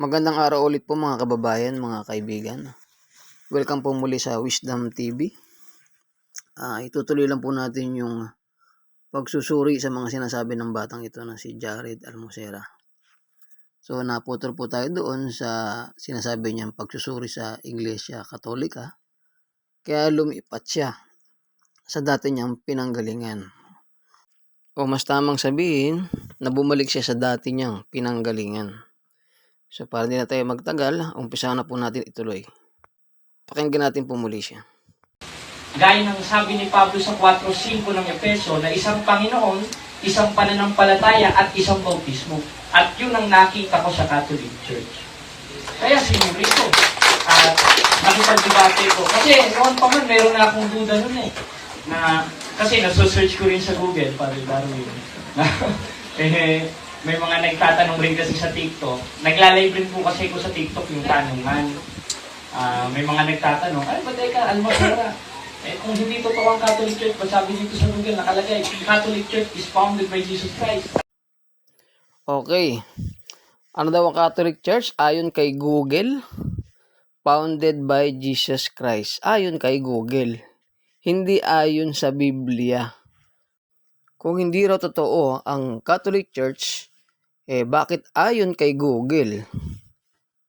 Magandang araw ulit po mga kababayan, mga kaibigan. Welcome po muli sa Wisdom TV. Ah, itutuloy lang po natin yung pagsusuri sa mga sinasabi ng batang ito na si Jared Almosera. So naputol po tayo doon sa sinasabi niyang pagsusuri sa Iglesia Katolika. Kaya lumipat siya sa dati niyang pinanggalingan. O mas tamang sabihin na bumalik siya sa dati niyang pinanggalingan. So para hindi na tayo magtagal, umpisa na po natin ituloy. Pakinggan natin po muli siya. Gaya ng sabi ni Pablo sa 4.5 ng Epeso na isang Panginoon, isang pananampalataya at isang bautismo. At yun ang nakita ko sa Catholic Church. Kaya sinuri ko. At nakipag-debate ko. Kasi noon pa man, meron na akong duda nun eh. Na, kasi nasusearch ko rin sa Google, para Darwin. Eh, may mga nagtatanong rin kasi sa TikTok. Nagla-live rin po kasi ko sa TikTok yung tanungan. Ah, may mga nagtatanong, ay, ba't ka, almasara? Eh, kung hindi totoo ang Catholic Church, ba't sabi dito sa Google, nakalagay, the Catholic Church is founded by Jesus Christ. Okay. Ano daw ang Catholic Church? Ayon kay Google, founded by Jesus Christ. Ayon kay Google. Hindi ayon sa Biblia. Kung hindi raw totoo ang Catholic Church, eh bakit ayon kay Google?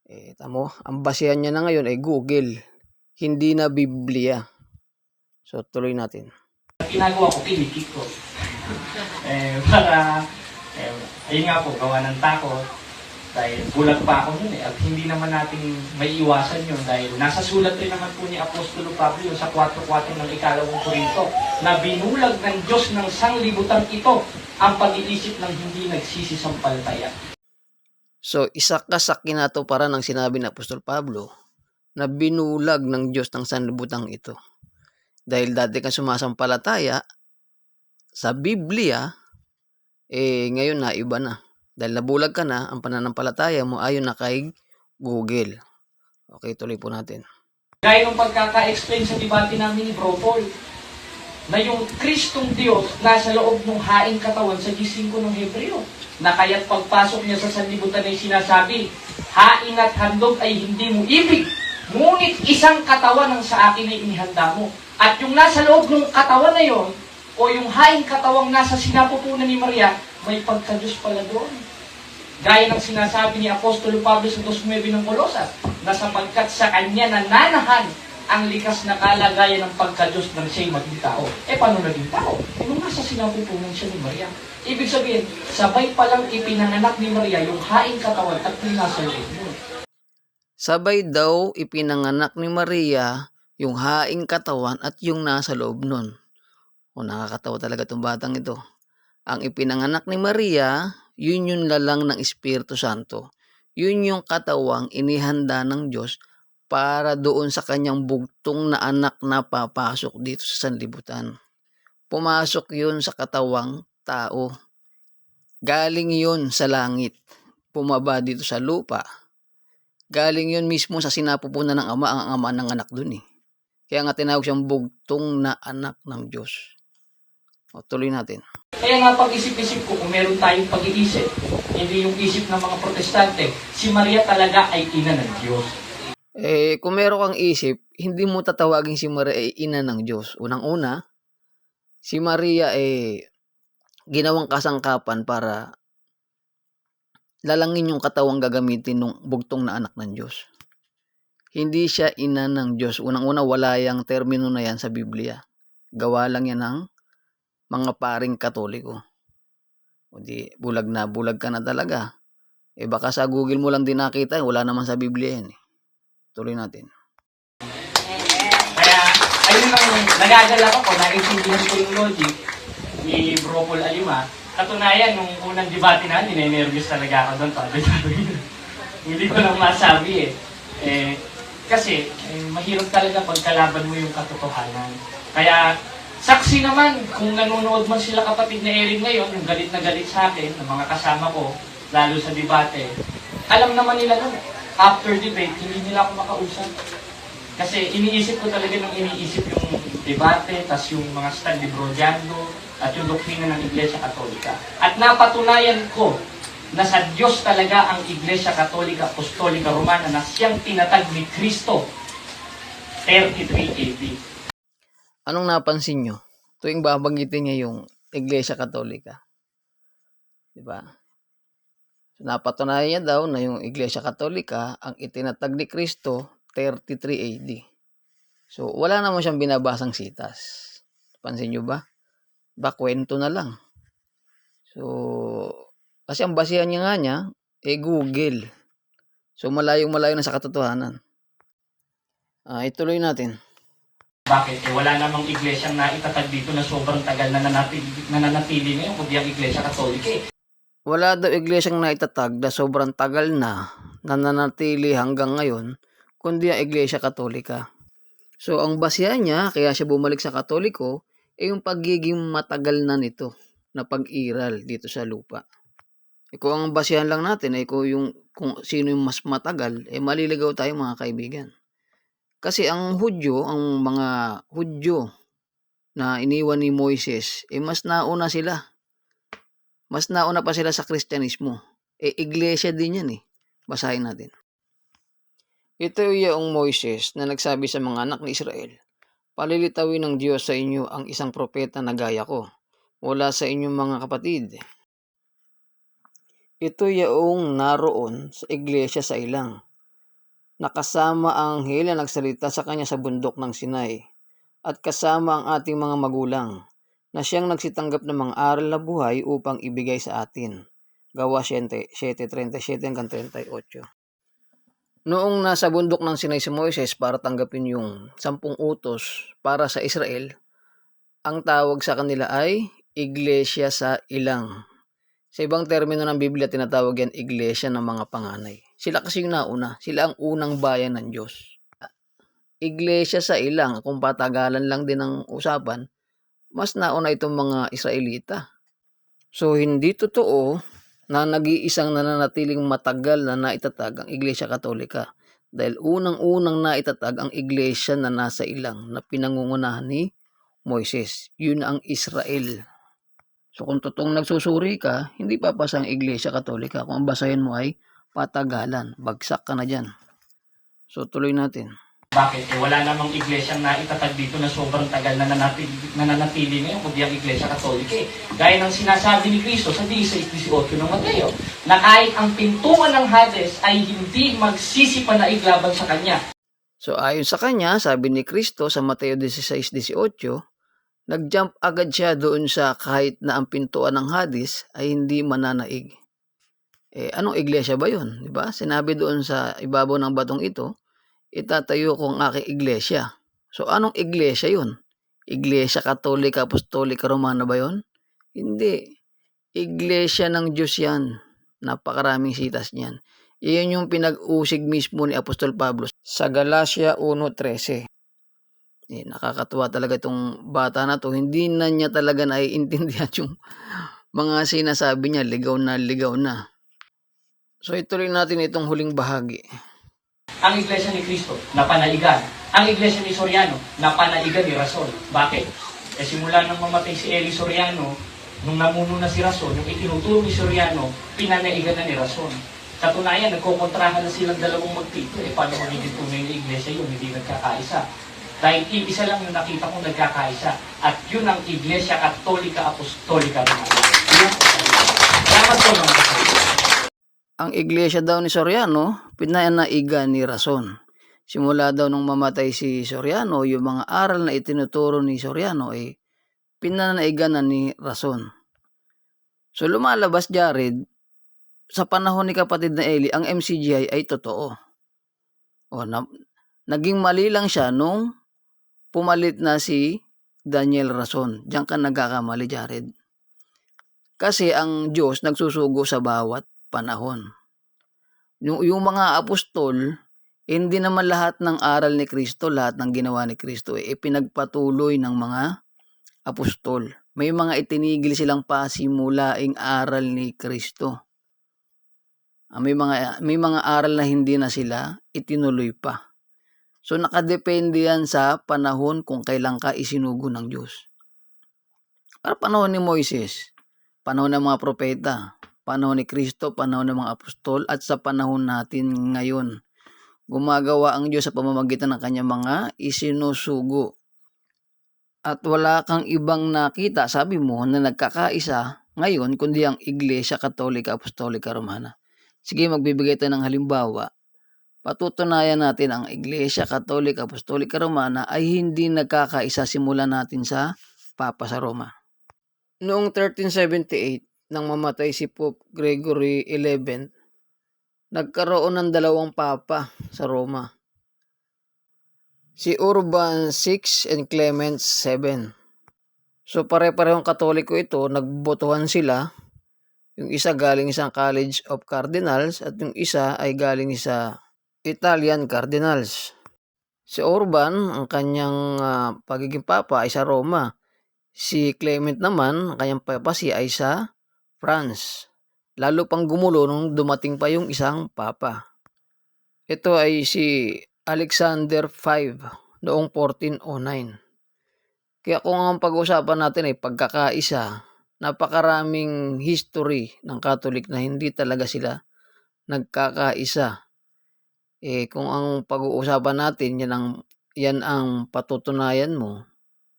Eh, tamo, ang basehan niya na ngayon ay Google, hindi na Biblia. So, tuloy natin. At ginagawa ko, kinikik ko. eh, para, eh, ayun nga po, gawa ng takot. Dahil bulag pa ako nun eh. At hindi naman natin may iwasan yun. Dahil nasa sulat rin naman po ni Apostolo Pablo sa 4.4 ng ikalawang Korinto na binulag ng Diyos ng sanglibutan ito ang pag-iisip ng hindi nagsisisampalataya. So, isa ka sa kinatuparan ng sinabi ni Apostol Pablo na binulag ng Diyos ng sanlibutan ito. Dahil dati kang sumasampalataya sa Biblia, eh ngayon na iba na. Dahil nabulag ka na, ang pananampalataya mo ayon na kay Google. Okay, tuloy po natin. Gaya ng pagkaka-explain sa debate namin ni Bro Paul, na yung Kristong Diyos nasa loob ng haing katawan sa gising ko ng Hebreo. Na kaya't pagpasok niya sa sanlibutan ay sinasabi, haing at handog ay hindi mo ibig, ngunit isang katawan ang sa akin ay inihanda mo. At yung nasa loob ng katawan na yon, o yung haing katawang nasa sinapupunan ni Maria, may pagka-Diyos pala doon. Gaya ng sinasabi ni Apostolo Pablo sa 2.9 ng Kolosas, na sapagkat sa kanya nananahan ang likas na kalagayan ng pagka-Diyos ng siya'y maging tao. Eh, paano naging tao? Eh, nung nasa sinapupunan siya ni Maria. Ibig sabihin, sabay palang ipinanganak ni Maria yung haing katawan at loob mo. Sabay daw ipinanganak ni Maria yung haing katawan at yung nasa loob nun. O nakakatawa talaga itong batang ito. Ang ipinanganak ni Maria, yun yung lalang ng Espiritu Santo. Yun yung katawang inihanda ng Diyos para doon sa kanyang bugtong na anak na papasok dito sa sanlibutan. Pumasok yun sa katawang tao. Galing yun sa langit. Pumaba dito sa lupa. Galing yun mismo sa sinapupunan ng ama, ang ama ng anak dun eh. Kaya nga tinawag siyang bugtong na anak ng Diyos. O, tuloy natin. Kaya nga pag-isip-isip ko, kung meron tayong pag-iisip, hindi yung isip ng mga protestante, si Maria talaga ay ina ng Diyos. Eh, kung meron kang isip, hindi mo tatawagin si Maria ay ina ng Diyos. Unang-una, si Maria ay ginawang kasangkapan para lalangin yung katawang gagamitin ng bugtong na anak ng Diyos. Hindi siya ina ng Diyos. Unang-una, wala yung termino na yan sa Biblia. Gawa lang yan ng mga paring katoliko. O di, bulag na, bulag ka na talaga. Eh baka sa Google mo lang din nakita, eh, wala naman sa Biblia yan eh. Tuloy natin. Kaya, ayun ang nagagalak ako, naiintindihan ko yung logic ni Bro Paul Alima. Katunayan, nung unang debate na, ninenervyos talaga ako doon. Sabi, Hindi ko lang masabi eh. eh kasi, eh, mahirap talaga pagkalaban mo yung katotohanan. Kaya, saksi naman, kung nanonood man sila kapatid na Erin ngayon, yung galit na galit sa akin, ng mga kasama ko, lalo sa debate, alam naman nila nun, after debate, hindi nila ako makausap. Kasi iniisip ko talaga nung iniisip yung debate, tas yung mga stand ni Bro Jando, at yung doktrina ng Iglesia Katolika. At napatunayan ko na sa Diyos talaga ang Iglesia Katolika Apostolika Romana na siyang tinatag ni Kristo 33 AD. Anong napansin nyo? Tuwing babanggitin niya yung Iglesia Katolika. Di ba? Napatunayan niya daw na yung Iglesia Katolika ang itinatag ni Kristo 33 AD. So, wala naman siyang binabasang sitas. Pansin nyo ba? Ba, kwento na lang. So, kasi ang basihan niya nga niya, eh Google. So, malayong malayo na sa katotohanan. Ah, ituloy natin. Bakit? Eh, wala namang iglesyang naitatag dito na sobrang tagal na nanatili, nananatili ngayon kundi ang Iglesia Katolika eh. Wala daw iglesyang naitatag na sobrang tagal na nananatili hanggang ngayon, kundi ang Iglesia Katolika. So, ang basihan niya, kaya siya bumalik sa Katoliko, ay yung pagiging matagal na nito na pag-iral dito sa lupa. E kung ang basihan lang natin ay kung, yung, kung sino yung mas matagal, eh maliligaw tayo mga kaibigan. Kasi ang Hudyo, ang mga Hudyo na iniwan ni Moises, eh mas nauna sila mas nauna pa sila sa Kristyanismo. Eh, iglesia din yan eh. Basahin natin. Ito yung Moises na nagsabi sa mga anak ni Israel, Palilitawin ng Diyos sa inyo ang isang propeta na gaya ko, mula sa inyong mga kapatid. Ito yung naroon sa iglesia sa ilang. Nakasama ang anghel na nagsalita sa kanya sa bundok ng Sinai, at kasama ang ating mga magulang, na siyang nagsitanggap ng mga aral na buhay upang ibigay sa atin. Gawa 7.37 hanggang 38. Noong nasa bundok ng Sinai si Moises para tanggapin yung sampung utos para sa Israel, ang tawag sa kanila ay Iglesia sa Ilang. Sa ibang termino ng Biblia, tinatawag yan Iglesia ng mga panganay. Sila kasi yung nauna. Sila ang unang bayan ng Diyos. Iglesia sa Ilang, kung patagalan lang din ang usapan, mas nauna itong mga Israelita. So, hindi totoo na nag-iisang nananatiling matagal na naitatag ang Iglesia Katolika. Dahil unang-unang naitatag ang Iglesia na nasa ilang na pinangungunahan ni Moises. Yun ang Israel. So, kung totoong nagsusuri ka, hindi papasa ang Iglesia Katolika. Kung ang basahin mo ay patagalan. Bagsak ka na dyan. So, tuloy natin. Bakit? Eh, wala namang iglesyang naitatag dito na sobrang tagal na nanatili, nananatili ngayon kundi ang Iglesia Katolika eh. Gaya ng sinasabi ni Cristo sa 16-18 ng Mateo, na kahit ang pintuan ng Hades ay hindi magsisipanaig laban sa Kanya. So ayon sa kanya, sabi ni Kristo sa Mateo 16:18, nag-jump agad siya doon sa kahit na ang pintuan ng Hades ay hindi mananaig. Eh anong iglesia ba 'yon, 'di ba? Sinabi doon sa ibabaw ng batong ito, itatayo ko ang aking iglesia. So anong iglesia 'yon? Iglesia Katolika Apostolika Romana ba 'yon? Hindi. Iglesia ng Diyos 'yan. Napakaraming sitas niyan. Iyon yung pinag-usig mismo ni Apostol Pablo sa Galacia 1.13. Eh, nakakatuwa talaga itong bata na to. Hindi na niya talaga naiintindihan yung mga sinasabi niya. Ligaw na, ligaw na. So ituloy natin itong huling bahagi. Ang Iglesia ni Cristo, napanaigan. Ang Iglesia ni Soriano, napanaigan ni Rason. Bakit? Eh simula nang mamatay si Eli Soriano, nung namuno na si Rason, yung itinuturo ni Soriano, pinanaigan na ni Rason. Katunayan, nagkukontrahan na silang dalawang magtito. Eh, paano magiging tunay na iglesia yun? Hindi nagkakaisa. Dahil isa lang yung nakita kong nagkakaisa. At yun ang Iglesia Katolika Apostolika Romana. Yun ang Salamat po mga kapatid. Ang iglesia daw ni Soriano, pinanaigan ni Rason. Simula daw nung mamatay si Soriano, yung mga aral na itinuturo ni Soriano ay pinanaigan na ni Rason. So lumalabas Jared, sa panahon ni kapatid na Eli, ang MCGI ay totoo. O, na, naging mali lang siya nung pumalit na si Daniel Rason. Diyan ka nagkakamali, Jared. Kasi ang Diyos nagsusugo sa bawat panahon. Yung, yung mga apostol, hindi naman lahat ng aral ni Kristo, lahat ng ginawa ni Kristo, eh, pinagpatuloy ng mga apostol. May mga itinigil silang pasimulaing aral ni Kristo. Ah, May mga, may mga aral na hindi na sila itinuloy pa. So nakadepende yan sa panahon kung kailan ka isinugo ng Diyos. Para panahon ni Moises, panahon ng mga propeta, panahon ni Kristo, panahon ng mga apostol, at sa panahon natin ngayon. Gumagawa ang Diyos sa pamamagitan ng kanyang mga isinusugo. At wala kang ibang nakita, sabi mo, na nagkakaisa ngayon, kundi ang Iglesia Katolika Apostolika Romana. Sige, magbibigay tayo ng halimbawa. Patutunayan natin ang Iglesia Katolika Apostolika Romana ay hindi nagkakaisa simula natin sa Papa sa Roma. Noong 1378, nang mamatay si Pope Gregory XI, nagkaroon ng dalawang papa sa Roma. Si Urban VI and Clement VII. So pare-parehong katoliko ito, nagbotohan sila. Yung isa galing sa College of Cardinals at yung isa ay galing sa Italian Cardinals. Si Urban, ang kanyang ah, pagiging papa ay sa Roma. Si Clement naman, ang kanyang papacy ay sa France. Lalo pang gumulo nung dumating pa yung isang papa. Ito ay si Alexander V noong 1409. Kaya kung ang pag-uusapan natin ay pagkakaisa, napakaraming history ng Catholic na hindi talaga sila nagkakaisa. Eh kung ang pag-uusapan natin yan ang yan ang patutunayan mo,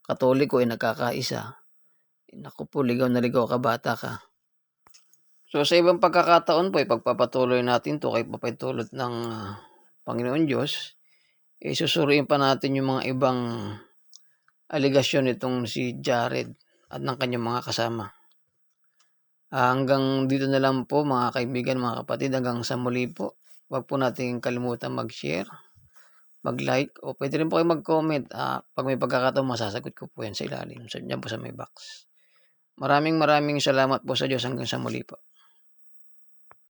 Katoliko ay nagkakaisa. Eh, naku po, ligaw na ligaw ka bata ka. So sa ibang pagkakataon po, ipagpapatuloy natin to kay papatulot ng ah, Panginoon Diyos. Eh, susuriin pa natin yung mga ibang aligasyon nitong si Jared at ng kanyang mga kasama. Ah, hanggang dito na lang po mga kaibigan, mga kapatid, hanggang sa muli po. Huwag po natin kalimutan mag-share, mag-like, o pwede rin po kayo mag-comment. Ah, pag may pagkakataon, masasagot ko po yan sa ilalim. So, dyan po sa may box. Maraming maraming salamat po sa Diyos hanggang sa muli po.